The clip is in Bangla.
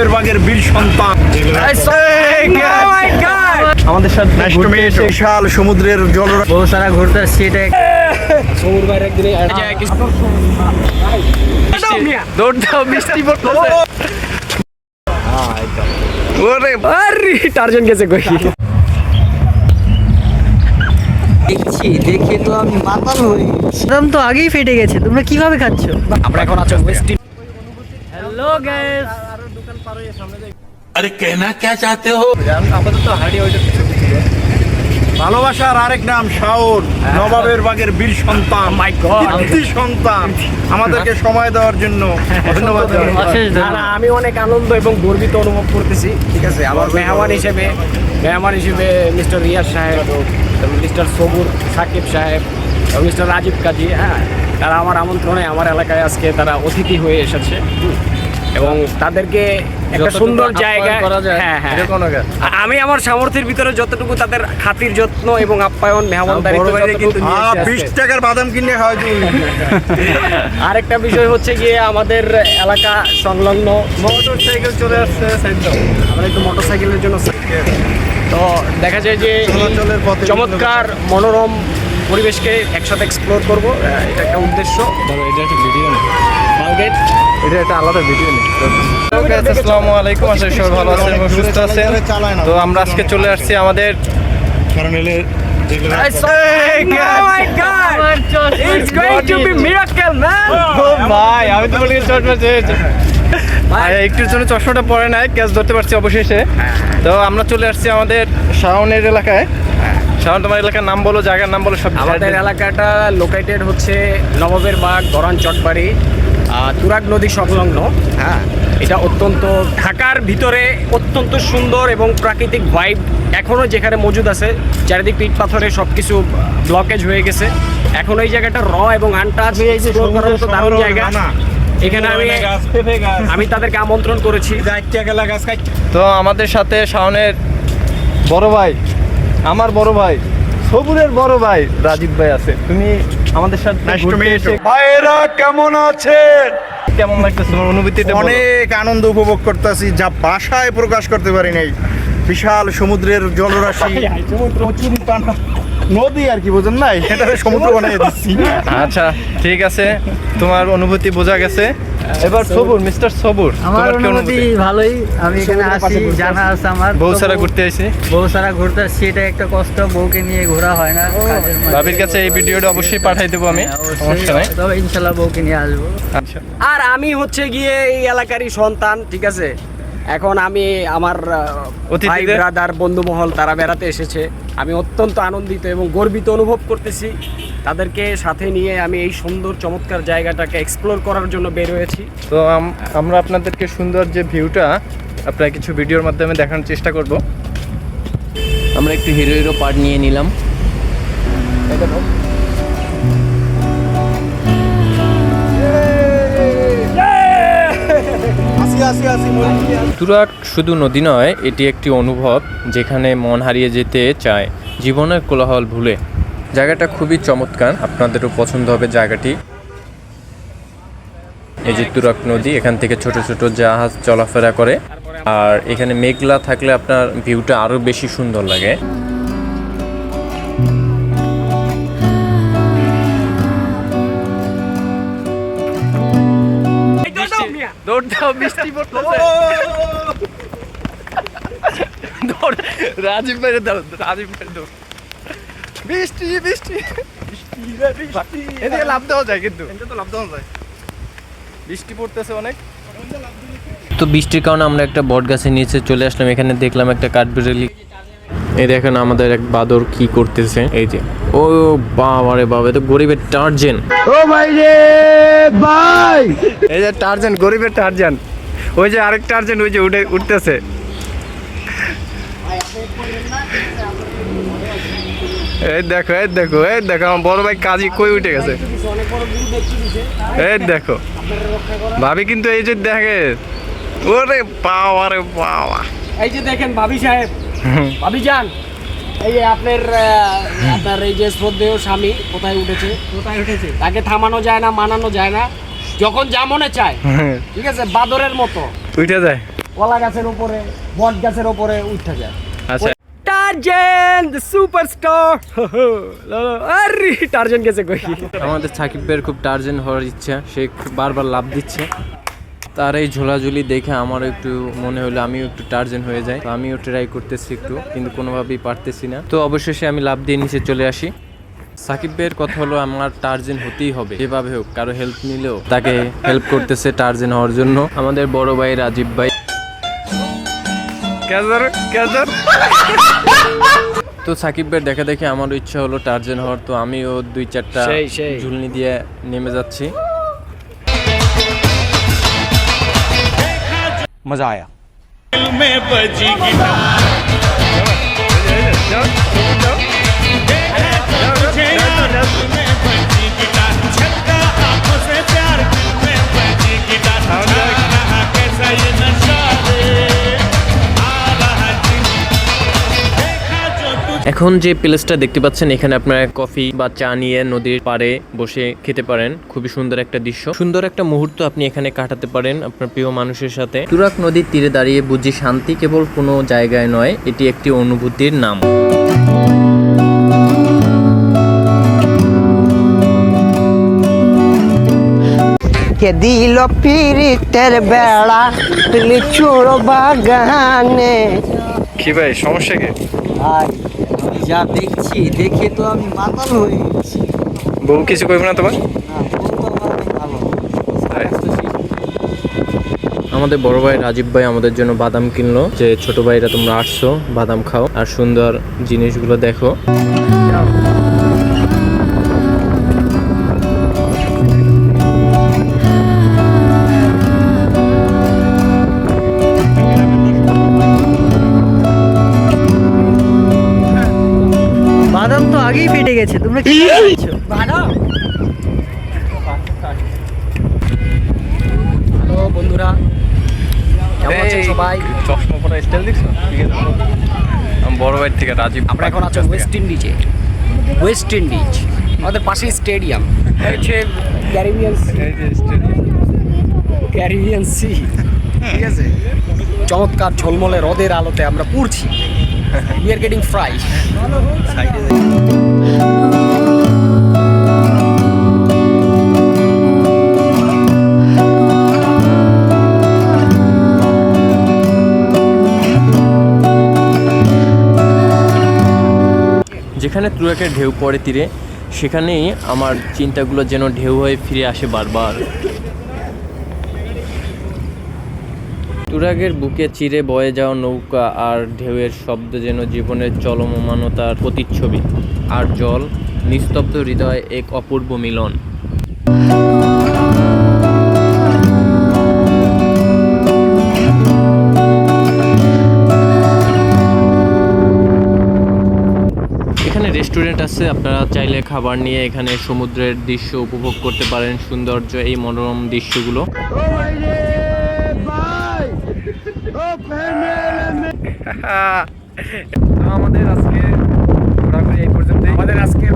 নবাবের বাগের বীর সন্তান। আমাদের সাথে. বিশাল সমুদ্রের বহু সারা ঘুরতে আসছি এটা দৌড় দাও বৃষ্টি পড়তেছে ওরে আরে টার্জন গেছে কই? দেখছি দেখে তো আমি মাতাল দাম তো আগেই ফেটে গেছে তোমরা কীভাবে খাচ্ছ? আমরা এখন আছো ওয়েস্ট হ্যালো গাইস আরে কেনা কে চাতে হো আপাতত হারিয়ে ওইটা কিছু ভালোবাসার আরেক নাম শাওন নবাবের বাগের বীর সন্তান কীর্তি সন্তান। আমাদেরকে সময় দেওয়ার জন্য ধন্যবাদ আমি অনেক আনন্দ এবং গর্বিত অনুভব করতেছি ঠিক আছে? আমার মেহমান হিসেবে মেহমান হিসেবে মিস্টার রিয়াজ সাহেব মিস্টার সবুর সাকিব সাহেব মিস্টার রাজীব কাজী হ্যাঁ? তারা আমার আমন্ত্রণে আমার এলাকায় আজকে তারা অতিথি হয়ে এসেছে। এবং তাদেরকে একটা সুন্দর জায়গা। হ্যাঁ হ্যাঁ। আমি আমার সামর্থ্যের ভিতরে যতটুকু তাদের খাতির যত্ন এবং আপ্যায়ন মেহমানদারি কিন্তু বিশ টাকার বাদাম কিনে তুই আরেকটা বিষয় হচ্ছে গিয়ে আমাদের এলাকা সংলগ্ন মোটর সাইকেল চলে আসছে আমরা একটু মোটর সাইকেলের জন্য তো দেখা যায় যে চমৎকার মনোরম পরিবেশকে একসাথে এক্সপ্লোর করব এটা একটা উদ্দেশ্য। এটা একটা ভিডিও না মালগেট এটা একটা আলাদা ভিডিও নেই। আসসালামু আলাইকুম আশা সবাই ভালো আছেন এবং সুস্থ আছেন। তো আমরা আজকে চলে আসছি আমাদের কারণ এলে It's going to be miracle, man! ও ভাই আমি চশমা চেয়েছি ভাই একটুর জন্য চশমাটা পরে নাই ক্যাচ ধরতে পারছি অবশেষে। তো আমরা চলে আসছি আমাদের শাওনের এলাকায়। শাওন তোমার এলাকার নাম বলো জায়গার নাম বলো সব আমাদের এলাকাটা লোকেটেড হচ্ছে নবাবের বাগ গরান চটবাড়ি তুরাগ নদী সংলগ্ন। হ্যাঁ এটা অত্যন্ত ঢাকার ভিতরে অত্যন্ত সুন্দর এবং প্রাকৃতিক ভাইব এখনও যেখানে মজুদ আছে। চারিদিক ইট পাথরে সব কিছু ব্লকেজ হয়ে গেছে। এখন এই জায়গাটা র এবং আনটাচ মতো দারুণ জায়গা। এখানে আমি আমি তাদেরকে আমন্ত্রণ করেছি। তো আমাদের সাথে শাওনের বড় ভাই আমার বড় ভাই সবুরের বড় ভাই রাজীব ভাই আছে। তুমি আমাদের সাথে. ভাইয়েরা কেমন আছেন? কেমন লাগতেছে তোমার অনুভূতিটা অনেক আনন্দ উপভোগ করতেছি যা ভাষায় প্রকাশ করতে পারি নাই। বিশাল সমুদ্রের জলরাশি। নদী আর কি বোঝেন নাই? এটা সমুদ্র বানিয়ে দিচ্ছি। আচ্ছা ঠিক আছে। তোমার অনুভূতি বোঝা গেছে। এবার সবুর মিস্টার সবুর। আমার অনুমতি ভালোই আমি এখানে আসি জানা আছে আমার। বউ সারা ঘুরতে আসি? বউ সারা ঘুরতে আসছি এটা একটা কষ্ট বউকে নিয়ে ঘোরা হয় না ভাবির কাছে এই ভিডিওটা অবশ্যই পাঠাই দেবো আমি হ্যাঁ, সমস্যা নাই। তবে ইনশাল্লাহ বউকে নিয়ে আসব। আচ্ছা। আর আমি হচ্ছে গিয়ে এই এলাকারই সন্তান ঠিক আছে? এখন আমি আমার ভাই অতিথিদের? ব্রাদার বন্ধু মহল তারা বেড়াতে এসেছে। আমি অত্যন্ত আনন্দিত এবং গর্বিত অনুভব করতেছি। তাদেরকে সাথে নিয়ে আমি এই সুন্দর চমৎকার জায়গাটাকে এক্সপ্লোর করার জন্য বের হয়েছি। তো আমরা আপনাদেরকে সুন্দর যে ভিউটা আপনার কিছু ভিডিওর মাধ্যমে দেখানোর চেষ্টা করব। আমরা একটু হিরো হিরো পার্ট নিয়ে নিলাম। তুরাগ শুধু নদী নয়, এটি একটি অনুভব যেখানে মন হারিয়ে যেতে চায়, জীবনের কোলাহল ভুলে। জায়গাটা খুবই চমৎকার, আপনাদেরও পছন্দ হবে জায়গাটি। এই যে তুরাগ নদী, এখান থেকে ছোট ছোট জাহাজ চলাফেরা করে। আর এখানে মেঘলা থাকলে আপনার ভিউটা আরও বেশি সুন্দর লাগে। দৌড় দাও বৃষ্টি পড়তেছে দৌড় রাজীব রাজীব বৃষ্টি বৃষ্টি এদিকে লাভ দেওয়া যায় কিন্তু। তো লাভ দেওয়া যায়। বৃষ্টি পড়তেছে অনেক। তো বৃষ্টির কারণে আমরা একটা বট গাছের নিচে চলে আসলাম। এখানে দেখলাম একটা কাঠবিড়ালি এই দেখেন আমাদের এক বাদর কি করতেছে। এই যে ও বাবা রে বাবা এ তো গরিবের টার্জেন। ও ভাই রে ভাই! এই যে টার্জেন গরিবের টার্জেন। ওই যে আরেক টার্জেন ওই যে উঠে উঠতেছে। এই দেখো এই দেখো এই দেখো আমার বড় ভাই কাজী কই উঠে গেছে। এই দেখো। ভাবি কিন্তু এই যে দেখে। ওরে বাবা রে বাবা। এই যে দেখেন ভাবি সাহেব ভাবি যান। এই যে আপনার আপনার এই যে শ্রদ্ধেয় স্বামী কোথায় উঠেছে? কোথায় উঠেছে? তাকে থামানো যায় না মানানো যায় না। যখন যা মনে চায় ঠিক আছে বাদরের মতো। উঠে যায়। কলা গাছের উপরে বট গাছের উপরে উঠে যায়। আচ্ছা। Tarzan the superstar. আরে টার্জেন গেছে কই? আমাদের সাকিব ভাইয়ের খুব টার্জেন হওয়ার ইচ্ছা সে বারবার লাভ দিচ্ছে। তার এই ঝোলাঝুলি দেখে আমার একটু মনে হলো আমিও একটু টার্জেন হয়ে যাই। তো আমিও ট্রাই করতেছি একটু কিন্তু কোনোভাবেই পারতেছি না। তো অবশেষে আমি লাভ দিয়ে নিচে চলে আসি। সাকিব ভাইয়ের কথা হলো আমার টার্জেন হতেই হবে যেভাবে হোক কারও হেল্প নিলেও তাকে হেল্প করতেছে টার্জেন হওয়ার জন্য। আমাদের বড় ভাই রাজীব ভাই। তো সাকিব ভাইয়ের দেখা দেখে আমারও ইচ্ছা হলো টার্জেন হওয়ার তো আমিও দুই চারটা। ঝুলনি দিয়ে নেমে যাচ্ছি। મજા આવ્યા এখন যে প্লেসটা দেখতে পাচ্ছেন এখানে আপনারা কফি বা চা নিয়ে নদীর পাড়ে বসে খেতে পারেন। খুবই সুন্দর একটা দৃশ্য। সুন্দর একটা মুহূর্ত আপনি এখানে কাটাতে পারেন আপনার প্রিয় মানুষের সাথে। তুরাক নদীর তীরে দাঁড়িয়ে বুঝি শান্তি কেবল কোনো জায়গায় নয় এটি একটি অনুভূতির নাম। কে দিল পিরিতের বেড়া লিচুর বাগানে। কি ভাই সমস্যা কি? ভাই আমি যা দেখছি দেখে তো আমি মাতাল হয়ে গেছি। বউ কিছু কইব না তোমার? আমাদের বড় ভাই রাজীব ভাই আমাদের জন্য বাদাম কিনলো। যে ছোট ভাইরা তোমরা আসছো বাদাম খাও। আর সুন্দর জিনিসগুলো দেখো। তোমরা কি করছ হ্যালো বন্ধুরা কেমন আছেন সবাই? চশমা পরা স্টাইল দেখছ? ঠিক আছে। আমি বড় ভাই থেকে রাজীব আমরা এখন আছি ওয়েস্ট ইন্ডিজে ওয়েস্ট ইন্ডিজ আমাদের পাশে স্টেডিয়াম হচ্ছে ক্যারিবিয়ান ক্যারিবিয়ান সি ঠিক আছে। চমৎকার ঝলমলে রোদের আলোতে আমরা পুড়ছি। উই আর গেটিং ফ্রাই যেখানে তুরাকের ঢেউ পড়ে তীরে, সেখানেই আমার চিন্তাগুলো যেন ঢেউ হয়ে ফিরে আসে বারবার। তুরাগের বুকে চিরে বয়ে যাওয়া নৌকা আর ঢেউয়ের শব্দ যেন জীবনের চলমমানতার প্রতিচ্ছবি। আর জল, নিস্তব্ধ হৃদয় এক অপূর্ব মিলন। রেস্টুরেন্ট আছে আপনারা চাইলে খাবার নিয়ে এখানে সমুদ্রের দৃশ্য উপভোগ করতে পারেন সৌন্দর্য এই মনোরম দৃশ্যগুলো। আমাদের আজকে ঘোরাঘুরি এই পর্যন্ত আমাদের আজকের